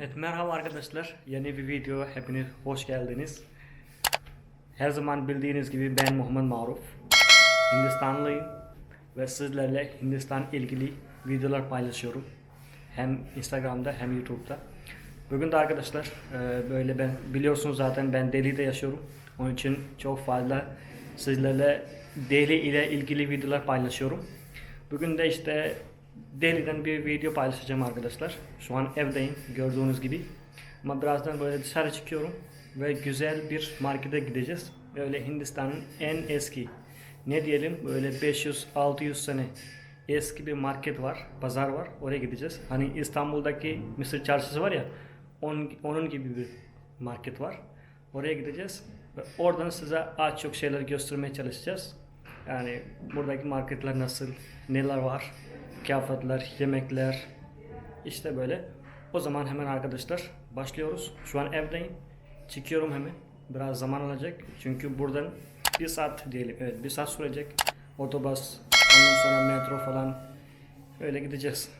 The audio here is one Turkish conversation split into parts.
Evet merhaba arkadaşlar. Yeni bir video hepiniz hoş geldiniz. Her zaman bildiğiniz gibi ben Muhammed Maruf. Hindistanlıyım ve sizlerle Hindistan ilgili videolar paylaşıyorum. Hem Instagram'da hem YouTube'da. Bugün de arkadaşlar e, böyle ben biliyorsunuz zaten ben Delhi'de yaşıyorum. Onun için çok fazla sizlerle Delhi ile ilgili videolar paylaşıyorum. Bugün de işte Delhi'den bir video paylaşacağım arkadaşlar. Şu an evdeyim gördüğünüz gibi. Ama birazdan böyle dışarı çıkıyorum ve güzel bir markete gideceğiz. Böyle Hindistan'ın en eski ne diyelim böyle 500-600 sene eski bir market var, pazar var. Oraya gideceğiz. Hani İstanbul'daki Mısır çarşısı var ya onun, gibi bir market var. Oraya gideceğiz ve oradan size az çok şeyler göstermeye çalışacağız. Yani buradaki marketler nasıl, neler var, kıyafetler, yemekler, işte böyle. O zaman hemen arkadaşlar başlıyoruz. Şu an evdeyim. Çıkıyorum hemen. Biraz zaman alacak. Çünkü buradan bir saat diyelim. Evet bir saat sürecek. Otobüs, ondan sonra metro falan. Öyle gideceğiz.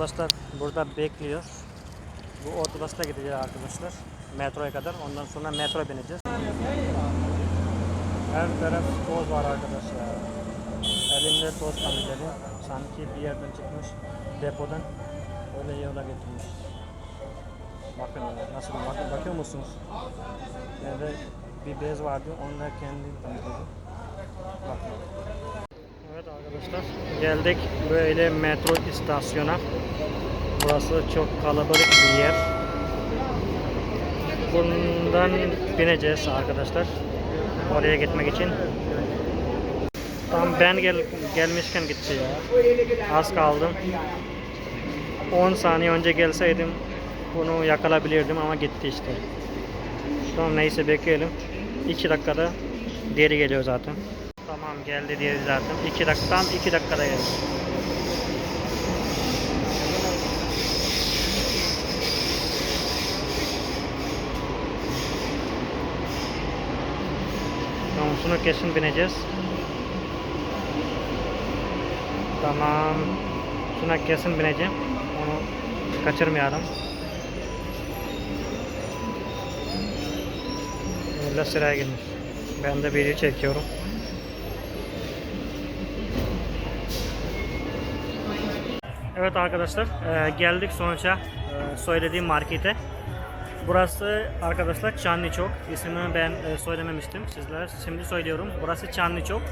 Otobüsler burada bekliyor. Bu otobüsle gideceğiz arkadaşlar. Metroya kadar. Ondan sonra metro bineceğiz. Her taraf toz var arkadaşlar. Elimde toz kamyonu. Sanki bir yerden çıkmış depodan öyle yola getirmiş. Bakın nasıl bakın, bakıyor musunuz? Nerede bir bez vardı onlar kendi temizledi. Bakın. Arkadaşlar geldik böyle metro istasyona. Burası çok kalabalık bir yer. Bundan bineceğiz arkadaşlar. Oraya gitmek için. Tam ben gel gelmişken gitti ya. Az kaldım. 10 saniye önce gelseydim bunu yakalabilirdim ama gitti işte. Tamam neyse bekleyelim. 2 dakikada diğeri geliyor zaten. Tamam geldi diğeri zaten. 2 dakika tam 2 dakikada geldi. Tamam şunu kesin bineceğiz. Tamam. Şuna kesin bineceğim. Onu kaçırmayalım. Öyle sıraya girmiş. Ben de video çekiyorum. Evet arkadaşlar e, geldik sonuçta e, söylediğim markete. Burası arkadaşlar Çanlı Çok. İsmini ben e, söylememiştim sizlere. Şimdi söylüyorum. Burası Çanlı Çok.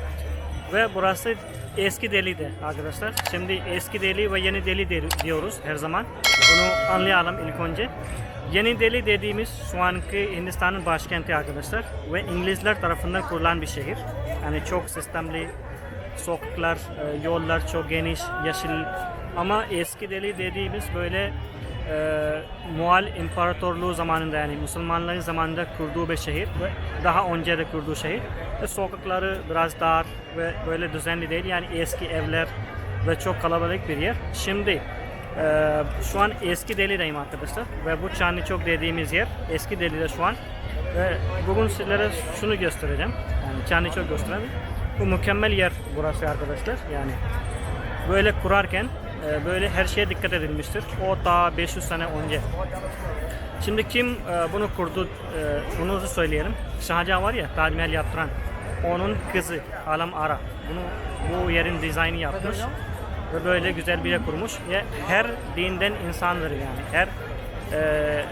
Ve burası eski Delhi'de arkadaşlar. Şimdi eski Delhi ve yeni Delhi de- diyoruz her zaman. Bunu anlayalım ilk önce. Yeni Delhi dediğimiz şu anki Hindistan'ın başkenti arkadaşlar. Ve İngilizler tarafından kurulan bir şehir. Yani çok sistemli sokaklar, e, yollar çok geniş, yeşil. Ama eski Delhi dediğimiz böyle e, Muğal İmparatorluğu zamanında yani Müslümanların zamanında kurduğu bir şehir ve daha önce de kurduğu şehir. Ve sokakları biraz dar ve böyle düzenli değil yani eski evler ve çok kalabalık bir yer. Şimdi e, şu an eski Delhi'deyim arkadaşlar ve bu Çanlı Çok dediğimiz yer eski Delhi'de şu an. Ve bugün sizlere şunu göstereceğim. Yani Çanlı Çok göstereyim. Bu mükemmel yer burası arkadaşlar. Yani böyle kurarken e, böyle her şeye dikkat edilmiştir. O daha 500 sene önce. Şimdi kim e, bunu kurdu? E, da söyleyelim. Şahjahan var ya Tac Mahal yaptıran. Onun kızı Alam Ara. Bunu bu yerin dizaynı yapmış ve böyle güzel bir yer kurmuş. Ve her dinden insanları yani her e,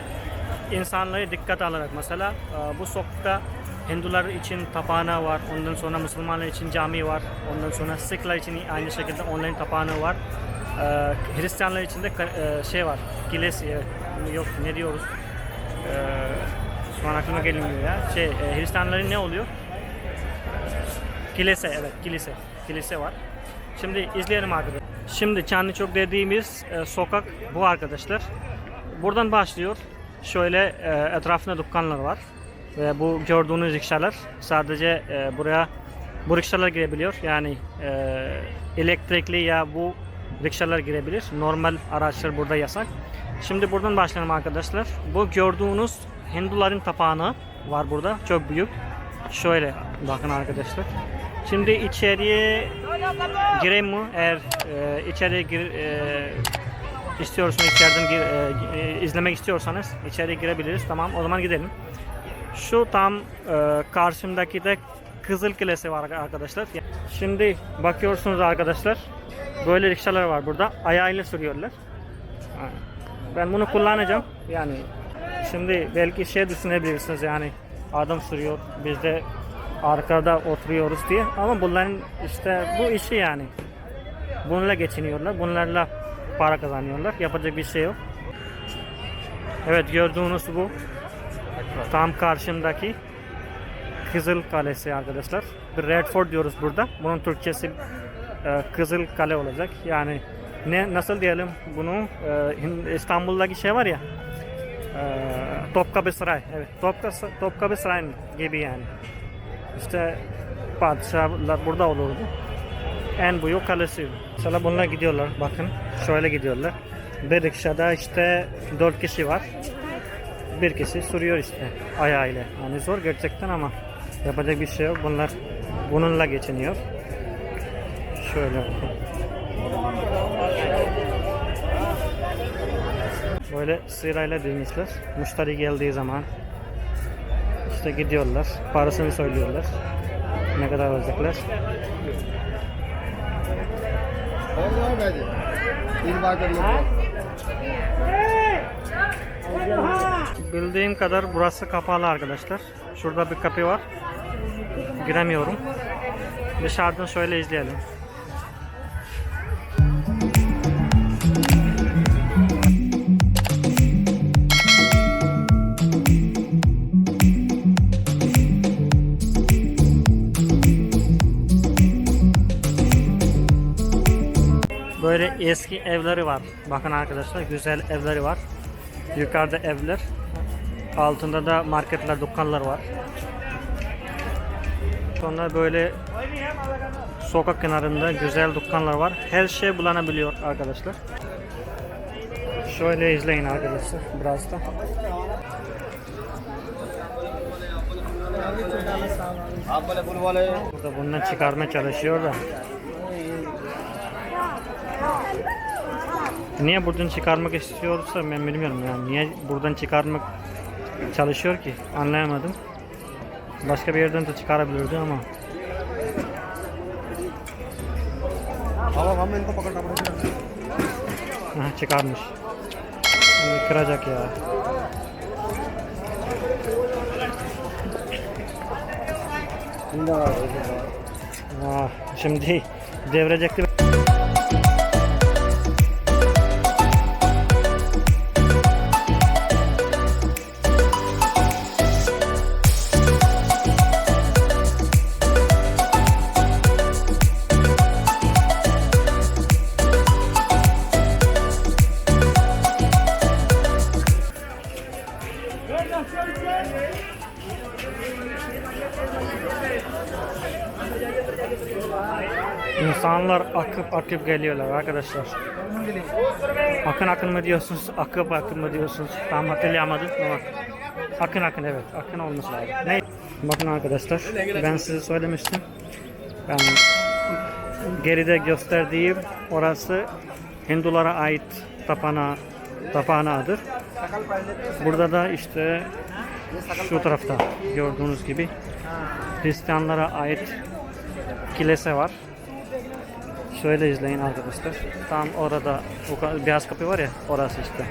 insanları dikkat alarak mesela e, bu sokakta Hindular için tapanağı var, ondan sonra Müslümanlar için cami var, ondan sonra Sikhler için aynı şekilde onların tapanağı var. Ee, Hristiyanlar için de e, şey var, kilesi, evet. yok ne diyoruz? Ee, şu an aklıma gelmiyor ya. Şey, e, Hristiyanların ne oluyor? Kilise, evet kilise. Kilise var. Şimdi izleyelim arkadaşlar. Şimdi Çanlı Çok dediğimiz e, sokak bu arkadaşlar. Buradan başlıyor. Şöyle e, etrafında dükkanlar var. Ve bu gördüğünüz rikşalar sadece e, buraya bu rikşalar girebiliyor. Yani e, elektrikli ya bu rikşalar girebilir. Normal araçlar burada yasak. Şimdi buradan başlayalım arkadaşlar. Bu gördüğünüz Hinduların tapınağı var burada. Çok büyük. Şöyle bakın arkadaşlar. Şimdi içeriye gireyim mi? Eğer e, içeriye gir, e, istiyorsanız içeriden gir, e, e, izlemek istiyorsanız içeri girebiliriz. Tamam o zaman gidelim. Şu tam e, karşımdaki de Kızıl Kilesi var arkadaşlar. Şimdi bakıyorsunuz arkadaşlar. Böyle rikşalar var burada. Ayağıyla sürüyorlar. Ben bunu kullanacağım. Yani şimdi belki şey düşünebilirsiniz yani adam sürüyor. Biz de arkada oturuyoruz diye. Ama bunların işte bu işi yani. Bununla geçiniyorlar. Bunlarla para kazanıyorlar. Yapacak bir şey yok. Evet gördüğünüz bu. Tam karşımdaki Kızıl Kalesi arkadaşlar. Bir Red Fort diyoruz burada. Bunun Türkçesi Kızıl Kale olacak. Yani ne nasıl diyelim bunu e, İstanbul'daki şey var ya e, Topkapı Saray. Evet Topkapı, Topkapı Saray gibi yani. İşte padişahlar burada olurdu. En büyük kalesi. Mesela bunlar gidiyorlar. Bakın şöyle gidiyorlar. Bir rikşada işte dört kişi var. Bir kişi sürüyor işte ayağıyla. Yani zor gerçekten ama yapacak bir şey yok. Bunlar bununla geçiniyor. Şöyle. Böyle sırayla dizmişler. Müşteri geldiği zaman işte gidiyorlar. Parasını söylüyorlar. Ne kadar alacaklar. Bildiğim kadar burası kapalı arkadaşlar. Şurada bir kapı var. Giremiyorum. Dışarıdan şöyle izleyelim. Böyle eski evleri var. Bakın arkadaşlar güzel evleri var. Yukarıda evler. Altında da marketler, dükkanlar var. Sonra böyle sokak kenarında güzel dükkanlar var. Her şey bulanabiliyor arkadaşlar. Şöyle izleyin arkadaşlar biraz da. Burada bundan çıkarmaya çalışıyor da Niye buradan çıkarmak istiyorsa ben bilmiyorum yani. Niye buradan çıkarmak çalışıyor ki anlayamadım. Başka bir yerden de çıkarabilirdi ama. Aha, çıkarmış. Şimdi kıracak ya. Ah, şimdi devirecekti. Akıp geliyorlar arkadaşlar. Akın akın mı diyorsunuz, akıp akın mı diyorsunuz? Tam hatırlayamadım ama akın akın evet, akın olması lazım. Ne? Bakın arkadaşlar, ben size söylemiştim. Ben geride gösterdiğim orası Hindulara ait tapana tapınağıdır. Burada da işte şu tarafta gördüğünüz gibi Hristiyanlara ait kilise var. Şöyle izleyin arkadaşlar. Tam orada ka- beyaz kapı var ya orası işte.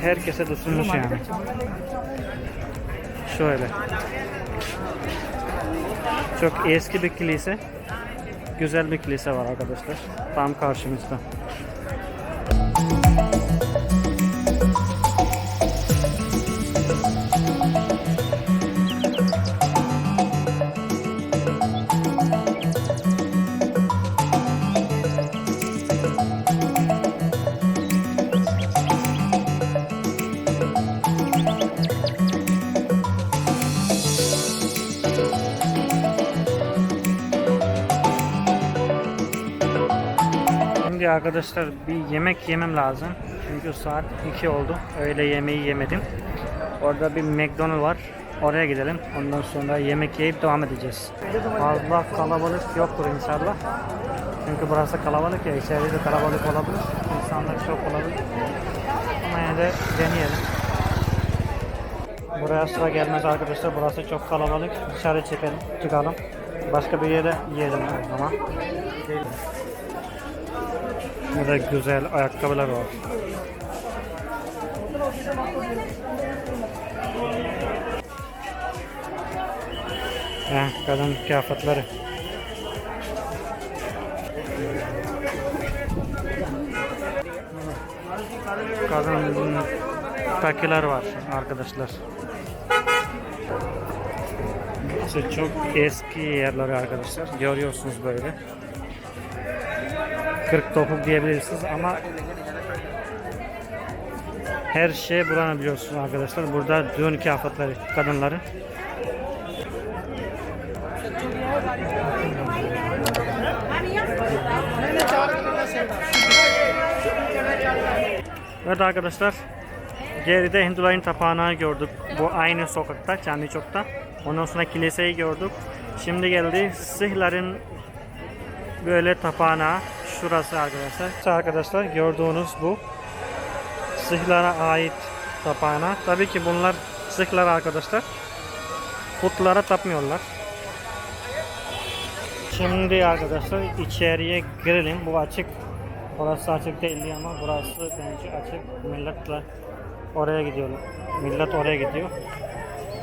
Herkese düşünmüş yani. Şöyle. Çok eski bir kilise. Güzel bir kilise var arkadaşlar. Tam karşımızda. Arkadaşlar bir yemek yemem lazım. Çünkü saat 2 oldu. Öyle yemeği yemedim. Orada bir McDonald's var. Oraya gidelim. Ondan sonra yemek yiyip devam edeceğiz. Fazla kalabalık yoktur inşallah. Çünkü burası kalabalık ya. İçeride de kalabalık olabilir. İnsanlar çok olabilir. Ama yine de deneyelim. Buraya sıra gelmez arkadaşlar. Burası çok kalabalık. Dışarı çıkalım. çıkalım. Başka bir yere yiyelim o zaman. Burada güzel ayakkabılar var. Heh, kadın kıyafetleri. Kadın takiler var arkadaşlar. İşte çok eski yerleri arkadaşlar. Görüyorsunuz böyle. 40 topuk diyebilirsiniz ama her şey buranı biliyorsunuz arkadaşlar. Burada düğün kıyafetleri kadınların. Evet arkadaşlar geride Hinduların tapınağı gördük. Bu aynı sokakta, Çandişok'ta. Ondan sonra kiliseyi gördük. Şimdi geldi Sihların böyle tapınağı. Şurası arkadaşlar. Arkadaşlar gördüğünüz bu. Sihlara ait tapınağı. Tabii ki bunlar Sihlar arkadaşlar. Putlara tapmıyorlar. Şimdi arkadaşlar içeriye girelim. Bu açık. Orası açık değil ama burası bence açık. Milletle oraya gidiyor. Millet oraya gidiyor.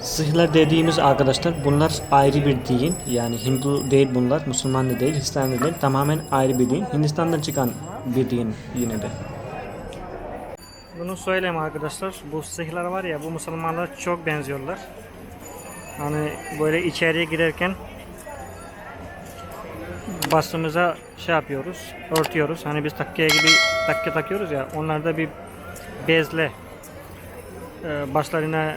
Sihler dediğimiz arkadaşlar bunlar ayrı bir din. Yani Hindu değil bunlar, Müslüman da değil, Hristiyan da değil. Tamamen ayrı bir din. Hindistan'dan çıkan bir din yine de. Bunu söyleyeyim arkadaşlar. Bu Sihler var ya bu Müslümanlara çok benziyorlar. Hani böyle içeriye girerken başımıza şey yapıyoruz, örtüyoruz. Hani biz takke gibi takke takıyoruz ya. Onlar da bir bezle e, başlarına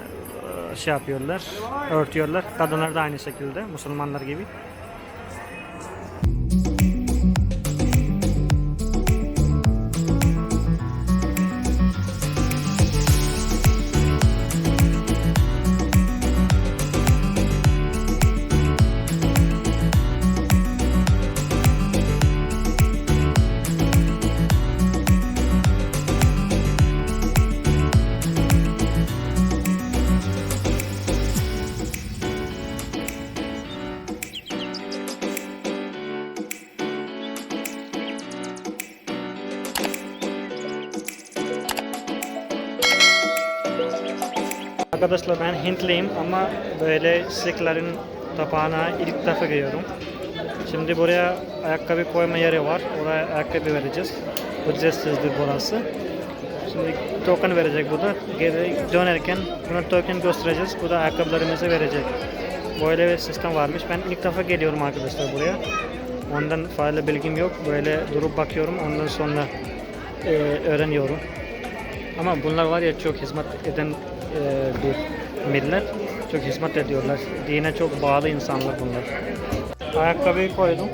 şey yapıyorlar, örtüyorlar. Kadınlar da aynı şekilde Müslümanlar gibi. Arkadaşlar ben Hintliyim ama böyle Siklerin tapağına ilk defa geliyorum. Şimdi buraya ayakkabı koyma yeri var. Oraya ayakkabı vereceğiz. Ücretsizdir burası. Şimdi token verecek bu da. Geri dönerken buna token göstereceğiz. Bu da ayakkabılarımızı verecek. Böyle bir sistem varmış. Ben ilk defa geliyorum arkadaşlar buraya. Ondan fazla bilgim yok. Böyle durup bakıyorum. Ondan sonra e, öğreniyorum. Ama bunlar var ya çok hizmet eden bir millet. Çok hizmet ediyorlar. Dine çok bağlı insanlar bunlar. Ayakkabıyı koydum.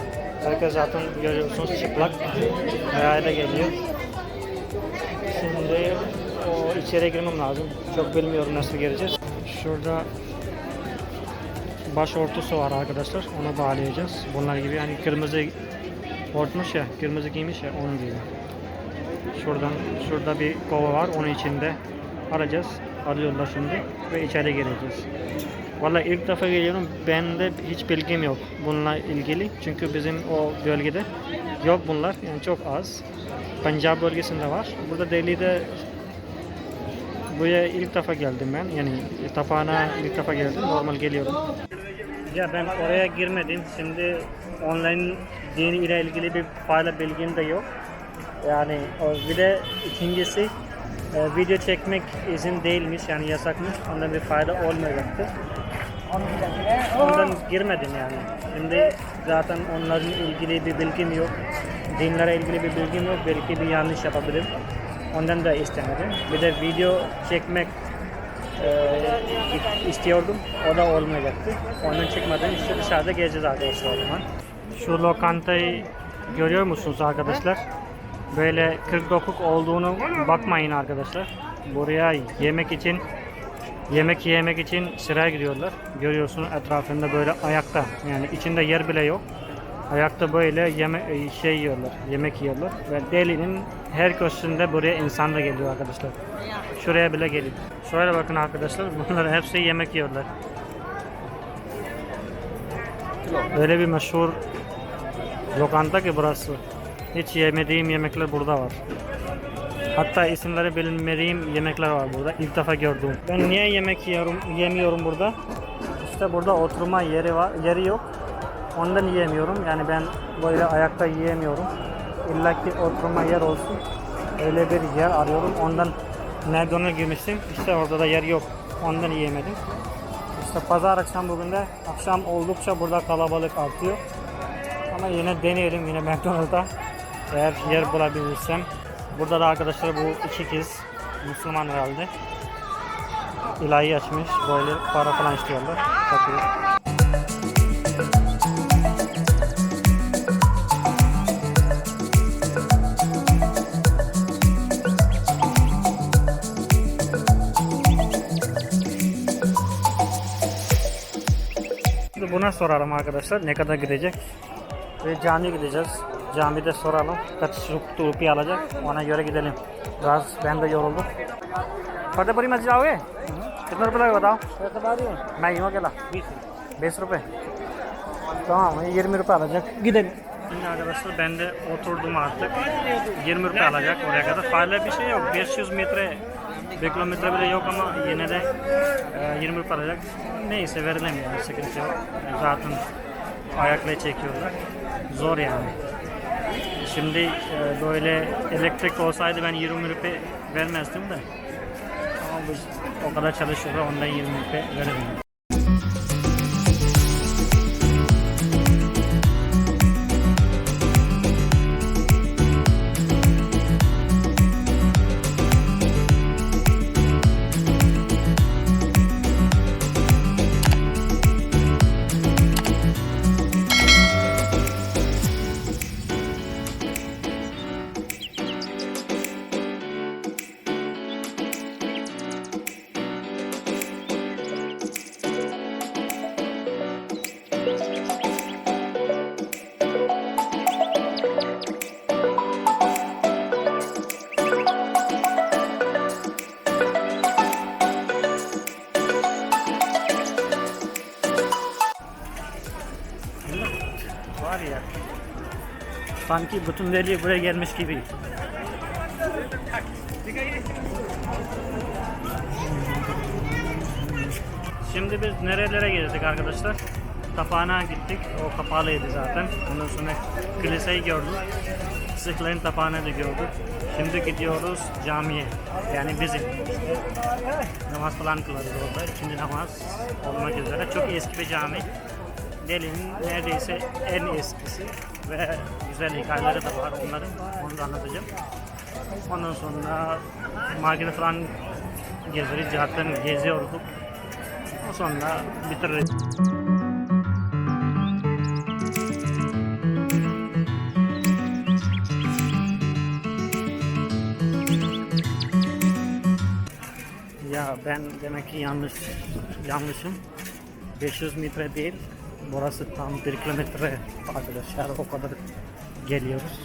Herkes zaten görüyorsunuz çıplak. Ayağıyla geliyor. Şimdi o içeri girmem lazım. Çok bilmiyorum nasıl gireceğiz. Şurada başörtüsü var arkadaşlar. Onu bağlayacağız. Bunlar gibi hani kırmızı örtmüş ya, kırmızı giymiş ya onun gibi. Şuradan şurada bir kova var. Onun içinde arayacağız. Arıyorlar şimdi ve içeri gireceğiz. Vallahi ilk defa geliyorum. Ben de hiç bilgim yok bununla ilgili. Çünkü bizim o bölgede yok bunlar. Yani çok az. Punjab bölgesinde var. Burada Delhi'de buraya ilk defa geldim ben. Yani tapağına ilk defa geldim. Normal geliyorum. Ya ben oraya girmedim. Şimdi online dini ile ilgili bir fayda bilgim de yok. Yani bir de ikincisi e, video çekmek izin değilmiş yani yasakmış. Ondan bir fayda olmayacaktı. Ondan girmedim yani. Şimdi zaten onların ilgili bir bilgim yok. Dinlere ilgili bir bilgim yok. Belki bir yanlış yapabilirim. Ondan da istemedim. Bir de video çekmek e, istiyordum. O da olmayacaktı. Ondan çıkmadım. İşte dışarıda gezeceğiz arkadaşlar o zaman. Şu lokantayı görüyor musunuz arkadaşlar? Böyle 49 olduğunu bakmayın arkadaşlar. Buraya yemek için yemek yemek için sıraya gidiyorlar. Görüyorsun etrafında böyle ayakta yani içinde yer bile yok. Ayakta böyle yeme şey yiyorlar, yemek yiyorlar ve Delhi'nin her köşesinde buraya insan da geliyor arkadaşlar. Şuraya bile geliyor. Şöyle bakın arkadaşlar, bunlar hepsi yemek yiyorlar. Böyle bir meşhur lokanta ki burası. Hiç yemediğim yemekler burada var. Hatta isimleri bilinmediğim yemekler var burada. İlk defa gördüm. Ben niye yemek yiyorum, yemiyorum burada? İşte burada oturma yeri var, yeri yok. Ondan yiyemiyorum. Yani ben böyle ayakta yiyemiyorum. İlla ki oturma yer olsun. Öyle bir yer arıyorum. Ondan McDonald's girmiştim. İşte orada da yer yok. Ondan yiyemedim. İşte pazar akşam bugün de akşam oldukça burada kalabalık artıyor. Ama yine deneyelim yine McDonald's'ta. Eğer yer bulabilirsem. Burada da arkadaşlar bu iki kız Müslüman herhalde. İlahi açmış. Böyle para falan istiyorlar. Şimdi buna sorarım arkadaşlar ne kadar gidecek. Ve camiye gideceğiz. Camide soralım kaç rupi alacak. Ona göre gidelim. Biraz ben de yoruldum. Fateh bari masjid आओगे कितने रुपए लगेगा बताओ मैं यूँ अकेला बीस रुपए Tamam 20 rupi alacak. Gidelim. Şimdi arkadaşlar ben de oturdum artık. 20 rupi alacak oraya kadar. Fazla bir şey yok. 500 metre 1 kilometre bile yok ama yine de e, 20 rupi alacak. Neyse verelim yani sıkıntı yok. Zaten ayakla çekiyorlar. Zor yani. Şimdi e, böyle elektrik olsaydı ben 20 rupi vermezdim de. Ama o kadar çalışıyorlar ondan 20 rupi verelim. Sanki bütün deli buraya gelmiş gibi. Şimdi biz nerelere gezdik arkadaşlar? Tapağına gittik. O kapalıydı zaten. Ondan sonra kiliseyi gördük. Sıkların tapağını da gördük. Şimdi gidiyoruz camiye. Yani bizim. Namaz falan kılarız orada. İkinci namaz olmak üzere. Çok eski bir cami. Delhi'nin neredeyse en eskisi ve güzel hikayeleri de var onların. Onu da anlatacağım. Ondan sonra markete falan gezeriz, cihatlarını geziyorduk. O sonra bitiririz. Ya ben demek ki yanlış yanlışım. 500 metre değil. Burası tam 1 kilometre arkadaşlar o kadar geliyoruz.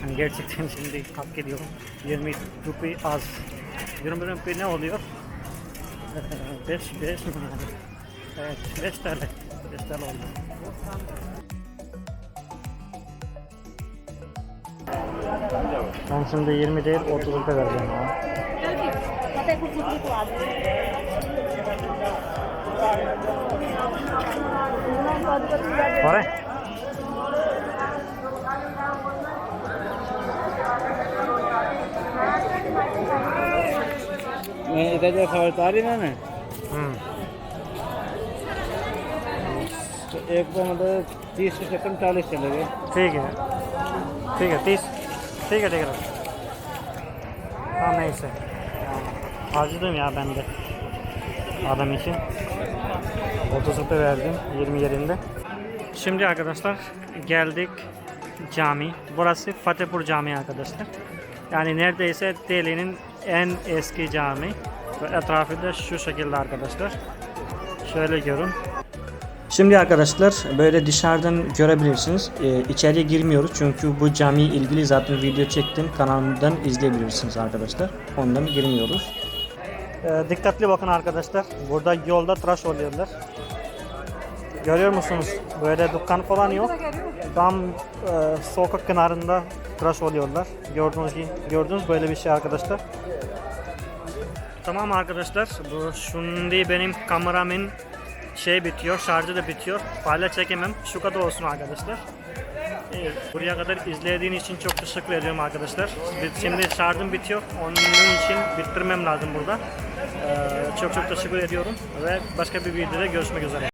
Hani gerçekten şimdi hak ediyorum. 20 rupi az. 20 rupi ne oluyor? 5 5 mi yani? Evet 5 TL. 5 TL oldu. Ben şimdi 20 değil 30 rupi vereceğim ya. Fatehpur Sikri Plaza. Para? इधर जो खबरदारी ना ना हम्म तो एक को मतलब तीस सेकंड चालीस चले गए ठीक है ठीक है तीस ठीक है ठीक है Tamam neyse. Harcadım ya ben de. Adam için. 30 rupi verdim 20 yerinde. Şimdi arkadaşlar geldik Cami. Burası Fatehpur Camii arkadaşlar. Yani neredeyse Delhi'nin en eski cami. Ve etrafı da şu şekilde arkadaşlar. Şöyle görün. Şimdi arkadaşlar böyle dışarıdan görebilirsiniz. Ee, içeriye girmiyoruz çünkü bu cami ilgili zaten video çektim. Kanalımdan izleyebilirsiniz arkadaşlar. Ondan girmiyoruz. Ee, dikkatli bakın arkadaşlar. Burada yolda tıraş oluyorlar. Görüyor musunuz? Böyle dükkan falan yok. Tam e, sokak kenarında tıraş oluyorlar. Gördüğünüz gibi, gördünüz böyle bir şey arkadaşlar. Tamam arkadaşlar. Bu şimdi benim kameramın şey bitiyor, şarjı da bitiyor. Fazla çekemem. Şu kadar olsun arkadaşlar. Evet, buraya kadar izlediğin için çok teşekkür ediyorum arkadaşlar. Şimdi şarjım bitiyor. Onun için bitirmem lazım burada. Ee, çok çok teşekkür ediyorum ve başka bir videoda görüşmek üzere.